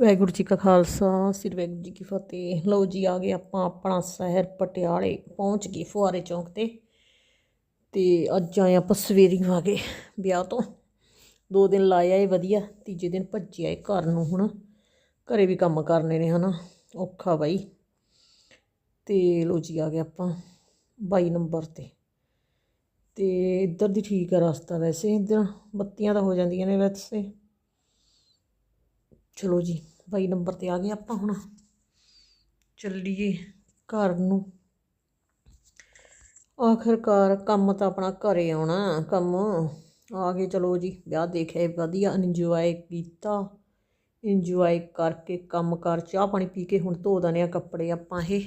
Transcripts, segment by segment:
ਵਾਹਿਗੁਰੂ ਜੀ ਕਾ ਖਾਲਸਾ, ਸ੍ਰੀ ਵਾਹਿਗੁਰੂ ਜੀ ਕੀ ਫਤਿਹ। ਲਓ ਜੀ, ਆ ਗਏ ਆਪਾਂ ਆਪਣਾ ਸ਼ਹਿਰ ਪਟਿਆਲੇ ਪਹੁੰਚ ਗਏ ਫੁਆਰੇ ਚੌਂਕ ਤੇ ਤੇ ਅੱਜ ਆਏ ਆਪਾਂ ਸਵੇਰੀ ਆ ਗਏ ਵਿਆਹ ਤੋਂ। ਦੋ ਦਿਨ ਲਾਇਆ ਏ ਵਧੀਆ, ਤੀਜੇ ਦਿਨ ਭੱਜਿਆ ਏ ਘਰ ਨੂੰ ਹੁਣ। ਘਰੇ ਵੀ ਕੰਮ ਕਰਨੇ ਨੇ ਹਨਾ, ਔਖਾ ਬਾਈ। ਤੇ ਲਓ ਜੀ, ਆ ਗਏ ਆਪਾਂ 22 ਨੰਬਰ ਤੇ। ਤੇ ਇੱਧਰ ਦੀ ਠੀਕ ਆ ਰਸਤਾ ਵੈਸੇ, ਇੱਧਰ ਬੱਤੀਆਂ ਤਾਂ ਹੋ ਜਾਂਦੀਆਂ ਨੇ ਵੈਸੇ। ਚਲੋ ਜੀ, ਬਾਈ ਨੰਬਰ ਤੇ ਆ ਗਏ ਆਪਾਂ ਹੁਣ। ਚੱਲੀਏ ਘਰ ਨੂੰ। ਆਖਰਕਾਰ ਕੰਮ ਤਾਂ ਆਪਣਾ ਘਰੇ ਆਉਣਾ, ਕੰਮ। ਆ ਗਏ, ਚਲੋ ਜੀ, ਵਿਆਹ ਦੇਖਿਆ, ਵਧੀਆ ਇੰਜੋਏ ਕੀਤਾ। ਇੰਜੋਏ ਕਰਕੇ ਕੰਮ ਕਰ, ਚਾਹ ਪਾਣੀ ਪੀ ਕੇ ਹੁਣ ਧੋ ਦਨੇ ਆ ਕੱਪੜੇ ਆਪਾਂ ਇਹ।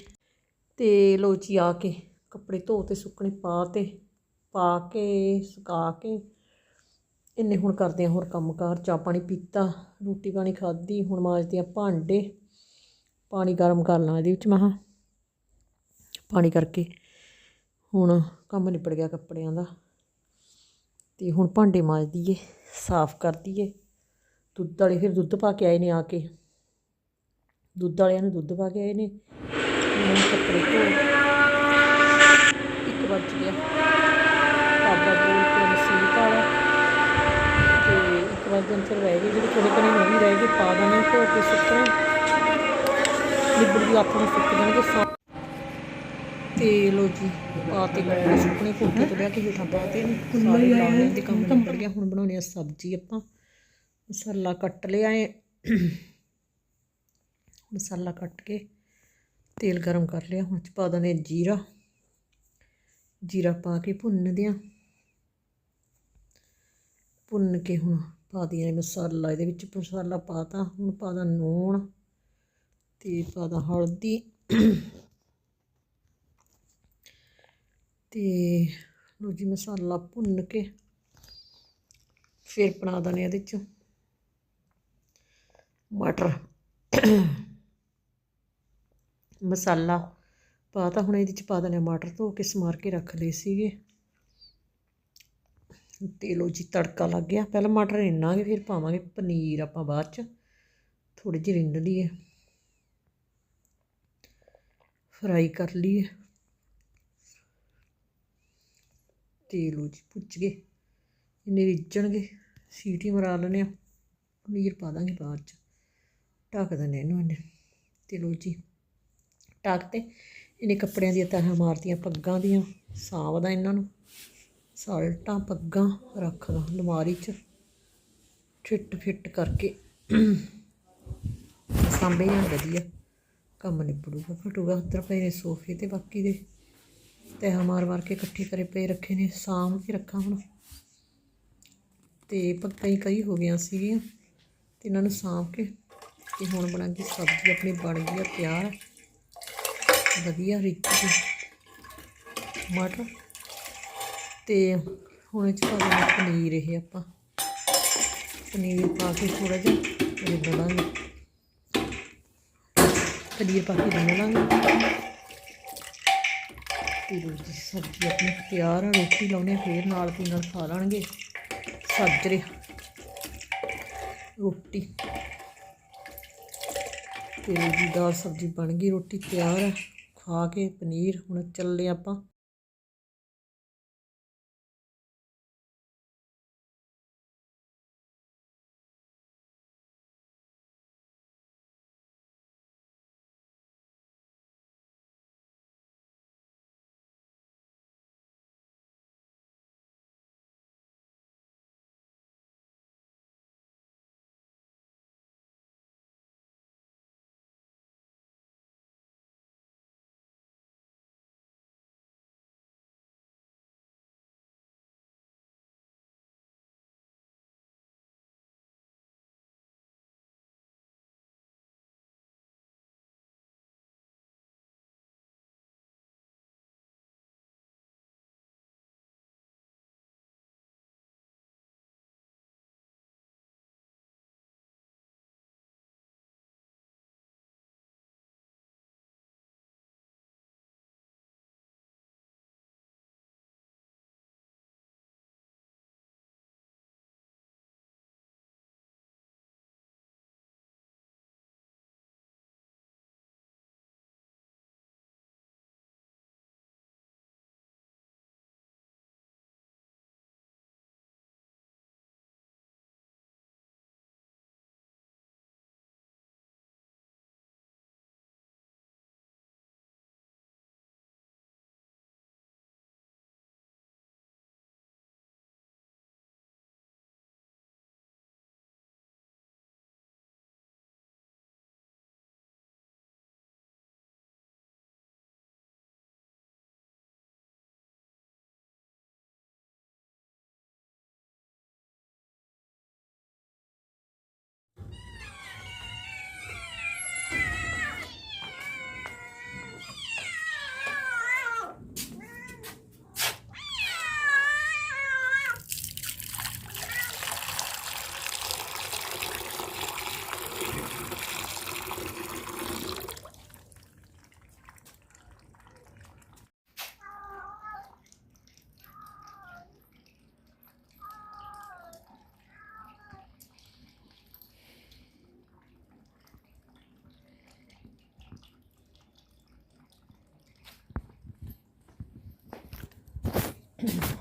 ਤੇ ਲੋ ਜੀ ਆ ਕੇ ਕੱਪੜੇ ਧੋ ਤੇ ਸੁੱਕਣੇ ਪਾ ਤੇ, ਪਾ ਕੇ, ਸੁਕਾ ਕੇ। ਇੰਨੇ ਹੁਣ ਕਰਦੇ ਆ ਹੋਰ ਕੰਮਕਾਰ, ਚਾਹ ਪਾਣੀ ਪੀਤਾ, ਰੋਟੀ ਪਾਣੀ ਖਾਧੀ, ਹੁਣ ਮਾਂਜਦੇ ਆ ਭਾਂਡੇ, ਪਾਣੀ ਗਰਮ ਕਰ ਲਾਂ ਇਹਦੇ ਵਿੱਚ ਮਹਾ ਪਾਣੀ ਕਰਕੇ ਹੁਣ ਕੰਮ ਨਿਪੜ ਗਿਆ ਕੱਪੜਿਆਂ ਦਾ ਤੇ ਹੁਣ ਭਾਂਡੇ ਮਾਂਜ ਦਈਏ ਸਾਫ਼ ਕਰ ਦਈਏ ਦੁੱਧ ਵਾਲੇ ਫਿਰ ਦੁੱਧ ਪਾ ਕੇ ਆਏ ਨੇ ਆ ਕੇ। ਦੁੱਧ ਵਾਲਿਆਂ ਨੂੰ ਦੁੱਧ ਪਾ ਕੇ ਆਏ ਨੇ। ਕੱਪੜੇ ਧੋ ਇੱਕ ਵੱਜ ਗਿਆ। ਬਾਬਾ ਬੋਲ ਕੇ ਮਸੀਹ ਵਾਲਾ ਦਿਨ ਫਿਰ ਰਹਿ ਗਏ ਜਿਹੜੇ ਥੋੜੇ ਕਣੇ ਵੀ ਰਹਿ ਗਏ ਪਾ ਦੇਣੇ ਧੋ ਕੇ ਸੁੱਕਣੇ ਨਿਬੜ ਵੀ ਆਪਾਂ ਨੂੰ ਸੁੱਕ ਜਾਣਗੇ ਸਾ ਤੇ ਲੋ ਜੀ ਪਾ ਤੇ ਕੱਪੜੇ ਸੁੱਕਣੇ ਕੋਠੇ ਤੋਂ ਲਿਆ ਕੇ ਹੇਠਾਂ ਪਾ ਤੇ ਸਾਰੇ ਲਾਉਣੇ ਦੇ ਕੰਮ ਨਿਬੜ ਗਿਆ ਹੁਣ ਬਣਾਉਣੀ ਆ ਸਬਜ਼ੀ ਆਪਾਂ। ਮਸਾਲਾ ਕੱਟ ਲਿਆ ਏ। ਮਸਾਲਾ ਕੱਟ ਕੇ ਤੇਲ ਗਰਮ ਕਰ ਲਿਆ ਹੁਣ ਚ ਪਾ ਦਨੇ ਜੀਰਾ। ਜੀਰਾ ਪਾ ਕੇ ਭੁੰਨਦੇ ਆ। ਭੁੰਨ ਕੇ ਹੁਣ ਪਾ ਦਿਆਂ ਮਸਾਲਾ ਇਹਦੇ ਵਿੱਚ ਮਸਾਲਾ ਪਾਤਾ ਹੁਣ ਪਾਦਾ ਨੂਣ ਤੇ ਪਾਦਾ ਹਲਦੀ ਤੇ ਲੋ ਜੀ ਮਸਾਲਾ ਭੁੰਨ ਕੇ ਫਿਰ ਬਣਾ ਦਨੇ ਇਹਦੇ ਚ ਮਟਰ। ਮਸਾਲਾ ਪਾਤਾ ਹੁਣ ਇਹਦੇ ਚ ਪਾ ਦਨੇ ਮਟਰ ਧੋ ਕੇ ਸਮਾਰ ਕੇ ਰੱਖ ਲਏ ਸੀਗੇ। ਤੇ ਲੋ ਜੀ ਤੜਕਾ ਲੱਗ ਗਿਆ। ਪਹਿਲਾਂ ਮਟਰ ਰਿੰਨਾਂਗੇ, ਫਿਰ ਪਾਵਾਂਗੇ ਪਨੀਰ ਆਪਾਂ ਬਾਅਦ ਚ। ਥੋੜੀ ਜਿਹੀ ਰਿੰਨ ਲਈਏ। ਫਰਾਈ ਕਰ ਲਈਏ। ਤੇ ਲੋ ਜੀ ਪੁੱਜ ਗਏ। ਇਹਨੇ ਰਿੱਝਣਗੇ। ਸੀਟੀ ਮਰਾ ਲੈਣੇ ਆ ਪਨੀਰ ਪਾ ਦਾਂਗੇ ਬਾਅਦ ਚ। ਢੱਕ ਦਿੰਦੇ ਇਹਨੂੰ ਇਹਨੇ ਤੇ ਲੋ ਜੀ ਢੱਕ ਤੇ। ਇਹਨੇ ਕੱਪੜਿਆਂ ਦੀਆਂ ਤਹਾਂ ਮਾਰਤੀਆਂ, ਪੱਗਾਂ ਦੀਆਂ। ਸਾਂਭਦਾ ਇਹਨਾਂ ਨੂੰ। ਸਾਲਟਾਂ ਪੱਗਾਂ ਰੱਖਦਾ, ਅਲਮਾਰੀ 'ਚ ਫਿੱਟ ਫਿੱਟ ਕਰਕੇ। ਸਾਂਭੇ ਜਾਂ ਵਧੀਆ। ਕੰਮ ਨਿਬੜੂਗਾ, ਫਟੂਗਾ। ਉੱਧਰ ਪਏ ਨੇ ਸੋਫੇ ਤੇ ਬਾਕੀ ਦੇ। ਤਹਾਂ ਮਾਰ ਮਾਰ ਕੇ ਇਕੱਠੇ ਕਰੇ ਪਏ ਰੱਖੇ ਨੇ, ਸਾਂਭ ਕੇ ਰੱਖਾਂ ਹੁਣ। ਤੇ ਪੱਗਾਂ ਹੀ ਕਈ ਹੋ ਗਈਆਂ ਸੀਗੀਆਂ, ਤੇ ਇਹਨਾਂ ਨੂੰ ਸਾਂਭ ਕੇ ਤੇ ਹੁਣ ਬਣਾ ਕੇ ਸਬਜ਼ੀ, ਆਪਣੀ ਬਣ ਗਈ ਆ ਤਿਆਰ। ਵਧੀਆ ਰਿਚ ਮਟਰ ਤੇ ਹੁਣ ਇਹ ਚ ਪਾ ਦੇਣਾ ਪਨੀਰ ਇਹ ਆਪਾਂ। ਪਨੀਰ ਪਾ ਕੇ ਥੋੜਾ ਜਿਹਾ ਰਿੰਨ ਲਾਂਗੇ ਪਨੀਰ ਪਾ ਕੇ ਰਿੰਨ ਲਾਂਗੇ। ਤੇ ਰੋਟੀ ਸਬਜ਼ੀ ਆਪਣੀ ਤਿਆਰ ਆ, ਰੋਟੀ ਲਾਉਣੇ ਫੇਰ ਨਾਲ ਦੀ ਨਾਲ ਖਾ ਲੈਣਗੇ। ਸੱਜਰੇ ਰੋਟੀ। ਤੇ ਜੀ, ਦਾਲ ਸਬਜ਼ੀ ਬਣ ਗਈ, ਰੋਟੀ ਤਿਆਰ ਆ। ਖਾ ਕੇ ਪਨੀਰ ਹੁਣ ਚੱਲੇ ਆਪਾਂ। Mm-hmm.